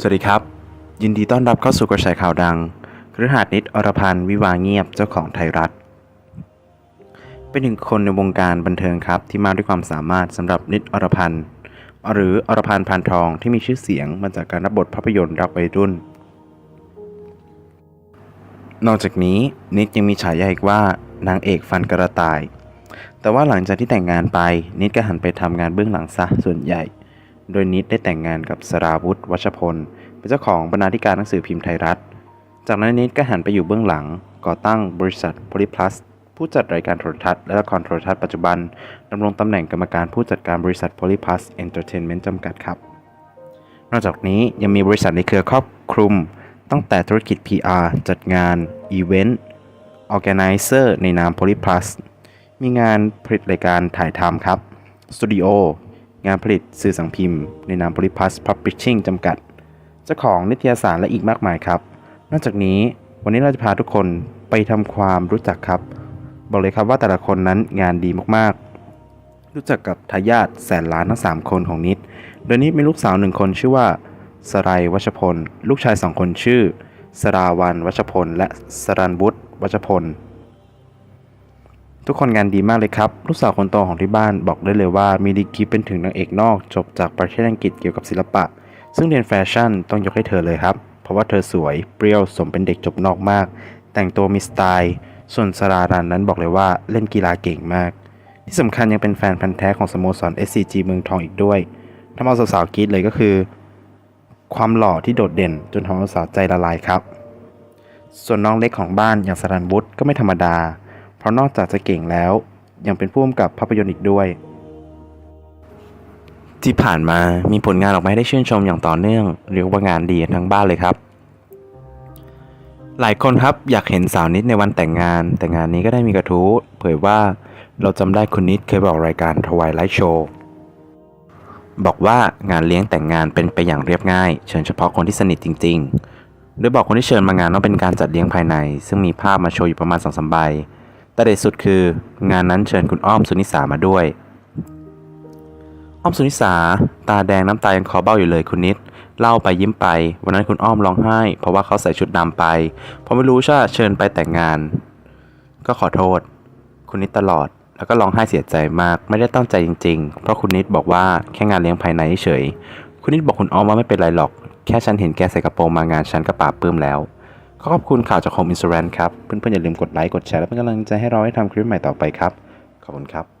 สวัสดีครับ ยินดีต้อนรับเข้าสู่กระแสข่าวดังคฤหาสนิดอรพันธ์วิวาเงียบเจ้าของไทยรัฐ เป็นหนึ่งคนในวงการบันเทิงครับที่มาด้วยความสามารถสำหรับนิดอรพันธ์หรืออรพันธ์พานทองที่มีชื่อเสียงมาจากการรับบทภาพยนตร์รักวัยรุ่น นอกจากนี้นิดยังมีฉายาอีกว่านางเอกฟันกระต่าย แต่ว่าหลังจากที่แต่งงานไปนิดก็หันไปทำงานเบื้องหลังซะส่วนใหญ่ โดยนิดได้แต่งงานกับสราวุธวัชพล เป็นเจ้าของบรรณาธิการหนังสือพิมพ์ไทยรัฐ จากนั้นนิดก็หันไปอยู่เบื้องหลัง ก่อตั้งบริษัท Polyplus ผู้จัดรายการโทรทัศน์และละครโทรทัศน์ปัจจุบันดำรงตำแหน่งกรรมการผู้จัดการบริษัท Polyplus Entertainment จำกัดครับ นอกจากนี้ยังมีบริษัทในเครือครอบคลุม ตั้งแต่ธุรกิจ PR จัดงาน อีเวนต์ Organizer ในนาม Polyplus มีงานผลิตรายการถ่ายทำครับ สตูดิโอ งานผลิตสื่อสังพิมพ์ ในนาม Polyplus Publishing จำกัด เจ้าของนิตยสารและอีกมากมายครับ นอกจากนี้วันนี้เราจะพาทุกคนไปทำความรู้จักครับ บอกเลยครับว่าแต่ละคนนั้นงานดีมากๆ รู้จักกับทายาทแสนล้านทั้ง3คนของนิด โดยนิดมีลูกสาวหนึ่งคนชื่อว่าสไรวัชพล ลูกชายสองคนชื่อ สราวันวัชพล และสรันบุตรวัชพล ทุกคนงานดีมากเลยครับ ลูกสาวคนโตของที่บ้านบอกได้เลยว่ามีดีกรีเป็นถึงนางเอกนอก จบจากประเทศอังกฤษเกี่ยวกับศิลปะ ซึ่งเรียนแฟชั่นต้องยกให้เธอเลยครับ เพราะว่าเธอสวยเปรี้ยวสมเป็นเด็กจบนอกมาก แต่งตัวมีสไตล์ ส่วนสรารันนั้นบอกเลยว่าเล่นกีฬาเก่งมาก ที่สำคัญยังเป็นแฟนพันธ์แท้ของสโมสร SCG เมืองทองอีกด้วยทำเอาสาวๆกรีดเลยก็คือ ความหล่อที่โดดเด่นจนทำเอาสาวใจละลายครับ ส่วนน้องเล็กของบ้านอย่างสรันวุฒิก็ไม่ธรรมดา ราะนอกจากจะเก่งแล้ว ยังเป็นผู้กำกับภาพยนตร์อีกด้วย ที่ผ่านมามีผลงานออกมาให้ได้ชื่นชมอย่างต่อเนื่องเรียกว่างานดีทั้งบ้านเลยครับ หลายคนครับอยากเห็นสาวนิดในวันแต่งงาน แต่งานนี้ก็ได้มีกระทู้เผยว่าเราจำได้คุณนิดเคยบอกรายการทวายไลท์โชว์บอกว่างานเลี้ยงแต่งงานเป็นไปอย่างเรียบง่าย เชิญเฉพาะคนที่สนิทจริง ๆ โดยบอกคนที่เชิญมางานว่าเป็นการจัดเลี้ยงภายใน ซึ่งมีภาพมาโชว์อยู่ประมาณสองสามใบ แต่เด็ดสุดคืองานนั้นเชิญคุณอ้อมสุนิสามาด้วย อ้อมสุนิสา ตาแดงน้ำตายังคอเบ้าอยู่เลยคุณนิด เล่าไปยิ้มไป วันนั้นคุณอ้อมร้องไห้ เพราะว่าเขาใส่ชุดดำไปเพราะไม่รู้ว่าเชิญไปแต่งงาน ก็ขอโทษ คุณนิดตลอด แล้วก็ร้องไห้เสียใจมาก ไม่ได้ตั้งใจจริง ๆ เพราะคุณนิดบอกว่าแค่งานเลี้ยงภายในเฉย คุณนิดบอกคุณอ้อมว่าไม่เป็นไรหรอก แค่ฉันเห็นแกใส่กระโปรงมางานฉันก็ปลาบปลื้มแล้ว ขอบคุณข่าวจาก Home Insurance ครับ เพื่อนๆอย่าลืมกดไลค์ กดแชร์ และเป็นกำลังใจให้เราให้ทำคลิปใหม่ต่อไปครับ ขอบคุณครับ